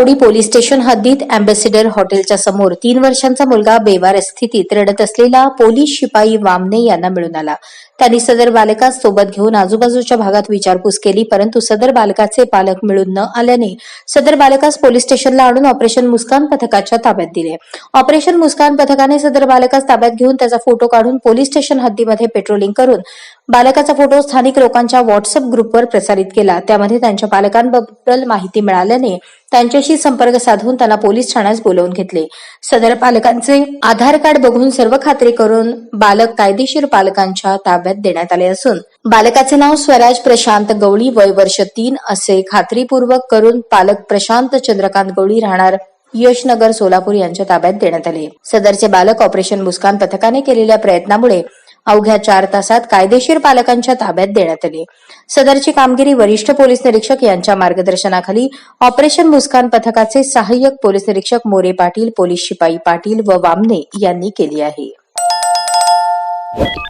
आठवडी police station हद्दीत ambassador हॉटेलच्या समोर तीन वर्षांचा मुलगा बेवार स्थितीत रडत असलेला पोलीस शिपाई वामने यांना मिळून आला. त्यांनी सदर बालकास सोबत घेऊन आजूबाजूच्या भागात विचारपूस केली परंतु सदर बालकाचे पालक मिळून न आल्याने सदर बालकास पोलीस स्टेशनला आणून ऑपरेशन मुस्कान पथकाच्या ताब्यात दिले. ऑपरेशन मुस्कान पथकाने सदर बालकास ताब्यात घेऊन त्याचा फोटो काढून पोलीस स्टेशन हद्दीमध्ये पेट्रोलिंग करून बालकाचा फोटो स्थानिक लोकांच्या व्हॉट्सअप ग्रुपवर प्रसारित केला. त्यामध्ये त्यांच्या पालकांबद्दल माहिती मिळाल्याने त्यांच्याशी संपर्क साधून त्यांना पोलीस ठाण्यास बोलवून घेतले. सदर पालकांचे आधार कार्ड बघून सर्व खात्री करून बालक कायदेशीर पालकांच्या ताब्यात देण्यात आले असून बालकाचे नाव स्वराज प्रशांत गवळी वय वर्ष तीन असे खात्रीपूर्वक करून पालक प्रशांत चंद्रकांत गवळी राहणार यशनगर सोलापूर यांच्या ताब्यात देण्यात आले. सदरचे बालक ऑपरेशन मुस्कान पथकाने केलेल्या प्रयत्नामुळे अवघ्या चार तासात कायदेशीर पालकांच्या ताब्यात देण्यात आले. सदरची कामगिरी वरिष्ठ पोलीस निरीक्षक यांच्या मार्गदर्शनाखाली ऑपरेशन मुस्कान पथकाचे सहाय्यक पोलीस निरीक्षक मोरे पाटील पोलीस शिपाई पाटील व वामने यांनी केली आहे.